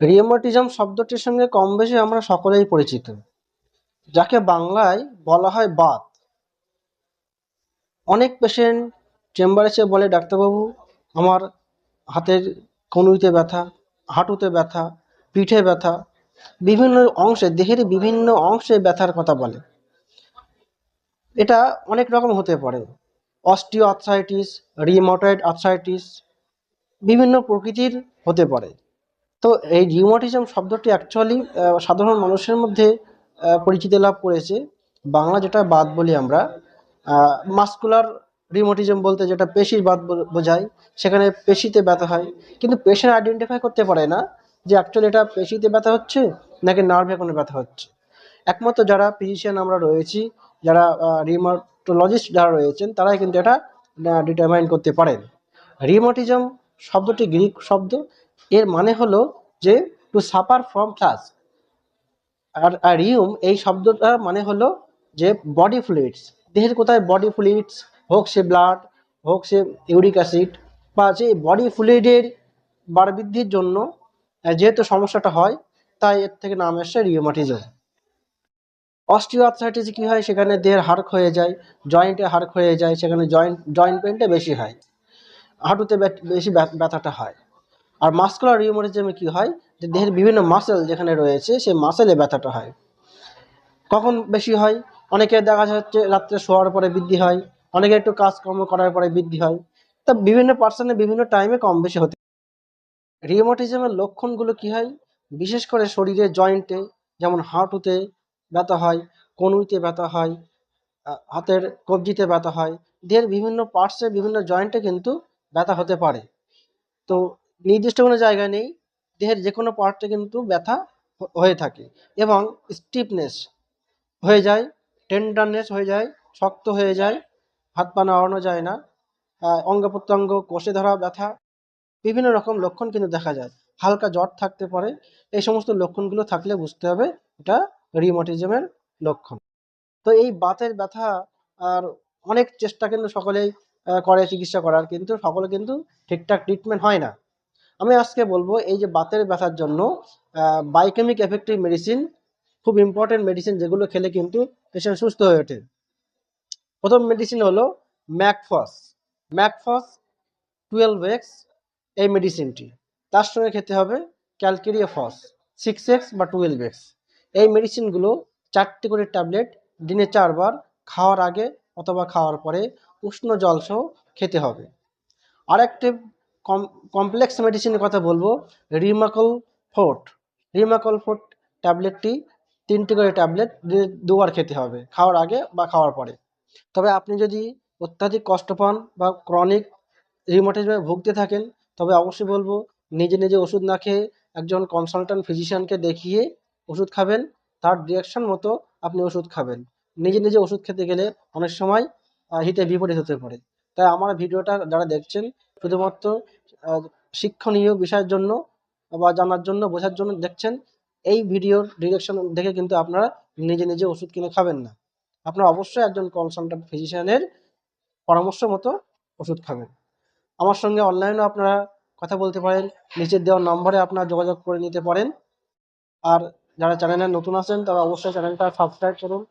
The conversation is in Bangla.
রিউমাটিজম শব্দটির সঙ্গে কম বেশি আমরা সকলেই পরিচিত, যাকে বাংলায় বলা হয় বাত। অনেক পেশেন্ট চেম্বারে এসে বলে, ডাক্তারবাবু, আমার হাতের কনুইতে ব্যথা, হাঁটুতে ব্যথা, পিঠে ব্যথা, বিভিন্ন অংশে, দেহের বিভিন্ন অংশে ব্যথার কথা বলে। এটা অনেক রকম হতে পারে। অস্টিও আর্থ্রাইটিস রিমোটয়েড আর্থ্রাইটিস, বিভিন্ন প্রকৃতির হতে পারে। তো এই রিউমাটিজম শব্দটি অ্যাকচুয়ালি সাধারণ মানুষের মধ্যে পরিচিতি লাভ করেছে। বাংলা যেটা বাদ বলি আমরা মাস্কুলার রিউমাটিজম বলতে যেটা পেশির বাদ বোঝায়, সেখানে পেশিতে ব্যথা হয়। কিন্তু পেশেন্ট আইডেন্টিফাই করতে পারে না যে অ্যাকচুয়ালি এটা পেশিতে ব্যথা হচ্ছে নাকি নার্ভে কোনো ব্যথা হচ্ছে। একমাত্র যারা ফিজিশিয়ান আমরা রয়েছি, যারা রিউমাটোলজিস্ট যারা রয়েছেন, তারাই কিন্তু এটা ডিটারমাইন করতে পারেন। রিউমাটিজম শব্দটি গ্রিক শব্দ এর মানে হলো যে টু সাফার ফ্রম ক্লাস আর রিউম এই শব্দটা মানে হলো যে বডি ফ্লুইডস দেহের কোথায় বডি ফ্লুইডস হোক সে ব্লাড হোক সে ইউরিক অ্যাসিড বা যে বডি ফ্লুইডের বাড়বৃদ্ধির জন্য যেহেতু সমস্যাটা হয়, তাই এর থেকে নাম এসছে রিউমাটিজম অস্টিওআর্থ্রাইটিস কি হয়? সেখানে দেহের হাড় ক্ষয়ে যায় জয়েন্টে হাড় ক্ষয়ে যায়, সেখানে জয়েন্ট জয়েন্ট পেনটা বেশি হয়। হাঁটুতে বেশি ব্যথ- ব্যথাটা হয়। আর মাস্কুলার রিউমাটিজমে কি হয়? যে দেহের বিভিন্ন মাসেল যেখানে রয়েছে, সেই মাসেলে ব্যথাটা হয়। কখন বেশি হয়? অনেকে দেখা যাচ্ছে রাত্রে শোয়ার পরে বৃদ্ধি হয়, অনেকে একটু কাজকর্ম করার পরে বৃদ্ধি হয়। তা বিভিন্ন পার্সনে বিভিন্ন টাইমে কম বেশি হতে রিউমাটিজমের লক্ষণগুলো কি হয়? বিশেষ করে শরীরে জয়েন্টে যেমন হাঁটুতে ব্যথা হয়, কনুইতে ব্যথা হয় হাতের কবজিতে ব্যথা হয়। দেহের বিভিন্ন পার্টসে বিভিন্ন জয়েন্টে কিন্তু ব্যথা হতে পারে। তো নির্দিষ্ট কোনো জায়গা নেই। দেহের যে কোনো পার্টে কিন্তু ব্যথা হয়ে থাকে এবং স্টিফনেস হয়ে যায় টেন্ডারনেস হয়ে যায়, শক্ত হয়ে যায়, হাত পা নাড়ানো যায় না অঙ্গ প্রত্যঙ্গ, কষে ধরা ব্যথা, বিভিন্ন রকম লক্ষণ কিন্তু দেখা যায়। হালকা জ্বর থাকতে পারে, এই সমস্ত লক্ষণগুলো থাকলে বুঝতে হবে এটা রিউমাটিজমের লক্ষণ। তো এই বাতের ব্যথা আর অনেক চেষ্টা কিন্তু সকলেই করে চিকিৎসা করার, কিন্তু সকলে কিন্তু ঠিকঠাক ট্রিটমেন্ট হয় না। আমি আজকে বলব এই যে বাতের ব্যথার জন্য বায়োকেমিক এফেক্টিভ মেডিসিন খুব ইম্পর্টেন্ট মেডিসিন যেগুলো খেলে কিন্তু পেশেন্ট সুস্থ হয়ে ওঠে। প্রথম মেডিসিন হলো ম্যাকফস। ম্যাকফস টুয়েলভ এক্স এই মেডিসিনটি তার সঙ্গে খেতে হবে ক্যালকেরিয়া ফস সিক্স এক্স বা টুয়েলভ এক্স এই মেডিসিনগুলো চারটি করে ট্যাবলেট দিনে চারবার খাওয়ার আগে অথবা খাওয়ার পরে উষ্ণ জল সহ খেতে হবে। আরেকটি কমপ্লেক্স মেডিসিনের কথা বলব। রিমাকল ফোর্ট রিমাকল ফোর্ট ট্যাবলেটটি তিনটি করে ট্যাবলেট দুবার খেতে হবে, খাওয়ার আগে বা খাওয়ার পরে। তবে আপনি যদি অত্যাধিক কষ্ট পান বা ক্রনিক রিমোটিজমে ভুগতে থাকেন, তবে অবশ্যই বলব নিজে নিজে ওষুধ না খেয়ে একজন কনসালট্যান্ট ফিজিশিয়ানকে দেখিয়ে ওষুধ খাবেন, তার ডিরেকশন মতো আপনি ওষুধ খাবেন। নিজে নিজে ওষুধ খেতে গেলে অনেক সময় হিতে বিপরীত হতে পারে। তাই আমার ভিডিওটা যারা দেখছেন শুধুমাত্র শিক্ষণীয় বিষয়ের জন্য বা জানার জন্য, বোঝার জন্য দেখছেন, এই ভিডিওর ডিরেকশন দেখে কিন্তু আপনারা নিজে নিজে ওষুধ কিনে খাবেন না। আপনারা অবশ্যই একজন কনসালট্যান্ট ফিজিশিয়ানের পরামর্শ মতো ওষুধ খাবেন। আমার সঙ্গে অনলাইনেও আপনারা কথা বলতে পারেন, নিচের দেওয়া নম্বরে আপনারা যোগাযোগ করে নিতে পারেন। আর যারা চ্যানেলে নতুন আছেন, তারা অবশ্যই চ্যানেলটা সাবস্ক্রাইব করুন।